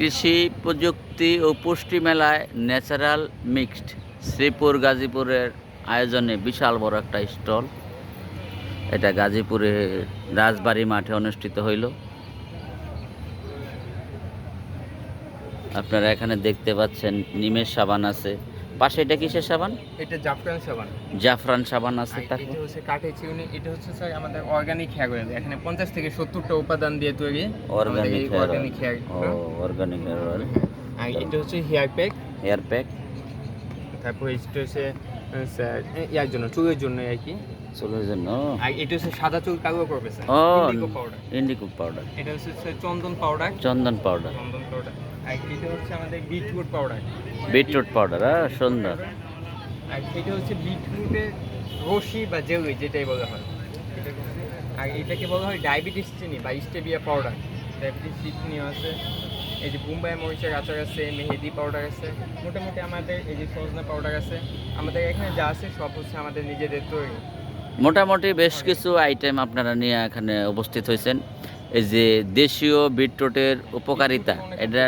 কৃষি প্রযুক্তি ও পুষ্টি মেলায় ন্যাচারাল মিক্সড শ্রীপুর গাজীপুরের আয়োজনে বিশাল বড় একটা স্টল। এটা গাজীপুরে রাজবাড়ি মাঠে অনুষ্ঠিত হইল। আপনারা এখানে দেখতে পাচ্ছেন নিমের সাবান আছে। পাশে এটা কিসের সাবান? এটা জাফরান সাবান। জাফরান সাবান আছে তারপর এটা হচ্ছে কাঠের চিউনি এটা হচ্ছে স্যার আমাদের অর্গানিক হেয়ার অয়েল এখানে পঞ্চাশ থেকে সত্তরটা উপাদান দিয়ে তৈরি অর্গানিক অর্গানিক হেয়ার ও অর্গানিক হেয়ার অয়েল আর এটা হচ্ছে হেয়ার প্যাক হেয়ার প্যাক তারপর এটা হচ্ছে স্যার ইয়ার জন্য চুলের জন্য আর কি। চুলের জন্য। আর এটা হচ্ছে সাদা চুল কালো করবে স্যার। ও ইন্ডিগো পাউডার ইন্ডিকো পাউডার এটা হচ্ছে স্যার চন্দন পাউডার চন্দন পাউডার চন্দন পাউডার আর এটা হচ্ছে আমাদের বিটরুট পাউডার বিটরুট পাউডার হ্যাঁ সুন্দর। আর এটা হচ্ছে বিটরুটের রশি বা জেলি যেটাই বলা হয়। আর এটাকে বলা হয় ডায়াবেটিস চিনি বা স্টেবিয়া পাউডার। ডায়াবেটিস চিনি আছে। এই যে বুম্বাই মরিচের আচার আছে মেহেদি পাউডার আছে। মোটামুটি আমাদের এই যে সজনা পাউডার আছে আমাদের এখানে যা আছে সব হচ্ছে আমাদের নিজেদের তৈরি। মোটামুটি বেশ কিছু আইটেম আপনারা নিয়ে এখানে উপস্থিত হয়েছেন। এই যে দেশীয় বিটরুটের উপকারিতা এটা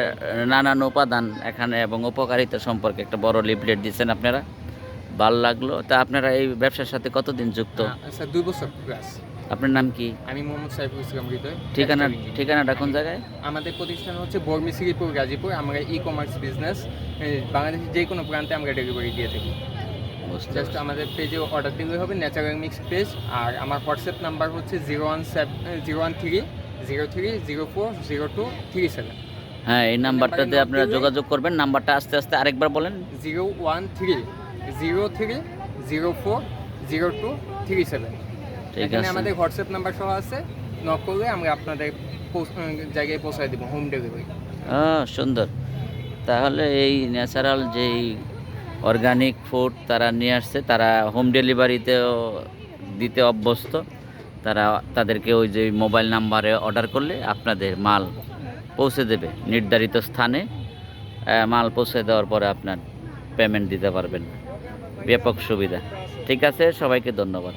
নানান উপাদান এখানে এবং উপকারিতা সম্পর্কে একটা বড় লিফলেট দিচ্ছেন আপনারা। ভালো লাগল। তা আপনারা এই ব্যবসার সাথে কতদিন যুক্ত? স্যার দুই বছর আপনার নাম কি? আমি মোহাম্মদ সাইফুল ইসলাম হৃদয় ঠিকানা ঠিকানাটা কোন জায়গায়? আমাদের প্রতিষ্ঠান হচ্ছে বর্মি শ্রীপুর গাজীপুর। আমরা ই কমার্স বিজনেস বাংলাদেশের যে কোনো প্রান্তে আমরা ডেলিভারি দিয়ে থাকি। জাস্ট আমাদের পেজে অর্ডার দিলে হবে ন্যাচারাল মিক্স পেজ আর আমার হোয়াটসঅ্যাপ নাম্বার হচ্ছে zero one seven zero one three zero three zero four zero two three seven. হ্যাঁ এই নাম্বারটাতে আপনারা যোগাযোগ করবেন। নাম্বারটা আস্তে আস্তে আরেকবার বলেন। Zero one three zero three zero four zero two three seven. ঠিক এখানে আছে। আমাদের হোয়াটসঅ্যাপ নাম্বার সহ আছে। নক করলে আমরা আপনাদের পৌঁছ- জায়গায় পৌঁছায় দেবো হোম ডেলিভারি আহ, সুন্দর। তাহলে এই ন্যাচারাল যেই অর্গানিক ফুড তারা নিয়ে আসছে তারা হোম ডেলিভারিতেও দিতে অভ্যস্ত। তারা তাদেরকে ওই যে মোবাইল নাম্বারে অর্ডার করলে আপনাদের মাল পৌঁছে দেবে। নির্ধারিত স্থানে মাল পৌঁছে দেওয়ার পরে আপনার পেমেন্ট দিতে পারবেন। ব্যাপক সুবিধা। ঠিক আছে, সবাইকে ধন্যবাদ।